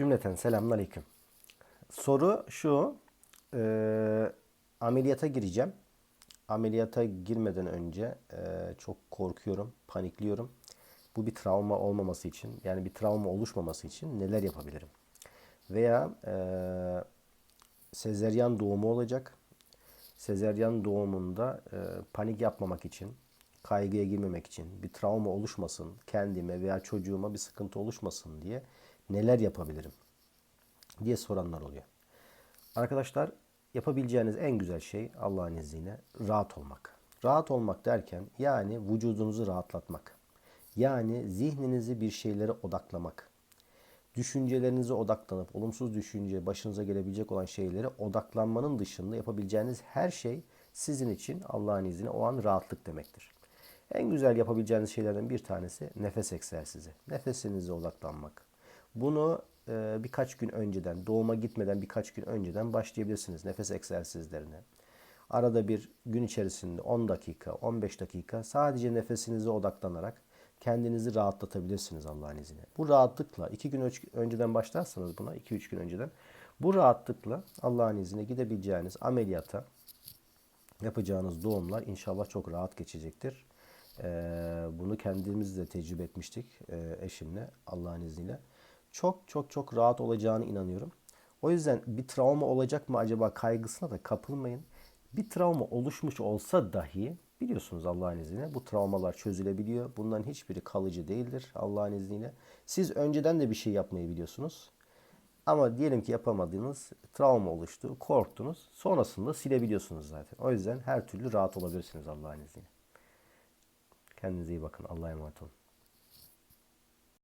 Cümleten selamun aleyküm. Soru şu. e, ameliyata gireceğim. Ameliyata girmeden önce e, çok korkuyorum, panikliyorum. Bu bir travma olmaması için, yani bir travma oluşmaması için neler yapabilirim? Veya e, sezeryan doğumu olacak. Sezeryan doğumunda e, panik yapmamak için, kaygıya girmemek için, bir travma oluşmasın, kendime veya çocuğuma bir sıkıntı oluşmasın diye neler yapabilirim diye soranlar oluyor. Arkadaşlar yapabileceğiniz en güzel şey Allah'ın izniyle rahat olmak. Rahat olmak derken yani vücudunuzu rahatlatmak. Yani zihninizi bir şeylere odaklamak. Düşüncelerinize odaklanıp olumsuz düşünce başınıza gelebilecek olan şeylere odaklanmanın dışında yapabileceğiniz her şey sizin için Allah'ın izniyle o an rahatlık demektir. En güzel yapabileceğiniz şeylerden bir tanesi nefes egzersizi. Nefesinize odaklanmak. Bunu e, birkaç gün önceden, doğuma gitmeden birkaç gün önceden başlayabilirsiniz nefes egzersizlerine. Arada bir gün içerisinde 10 dakika, 15 dakika sadece nefesinize odaklanarak kendinizi rahatlatabilirsiniz Allah'ın izniyle. Bu rahatlıkla 2 gün önceden başlarsanız buna 2-3 gün önceden bu rahatlıkla Allah'ın izniyle gidebileceğiniz ameliyata yapacağınız doğumlar inşallah çok rahat geçecektir. Ee, bunu kendimiz de tecrübe etmiştik e, eşimle Allah'ın izniyle. Çok çok çok rahat olacağını inanıyorum. O yüzden bir travma olacak mı acaba kaygısına da kapılmayın. Bir travma oluşmuş olsa dahi biliyorsunuz Allah'ın izniyle bu travmalar çözülebiliyor. Bunların hiçbiri kalıcı değildir Allah'ın izniyle. Siz önceden de bir şey yapmayı biliyorsunuz. Ama diyelim ki yapamadığınız travma oluştu, korktunuz. Sonrasında silebiliyorsunuz zaten. O yüzden her türlü rahat olabilirsiniz Allah'ın izniyle. Kendinize iyi bakın. Allah'a emanet olun.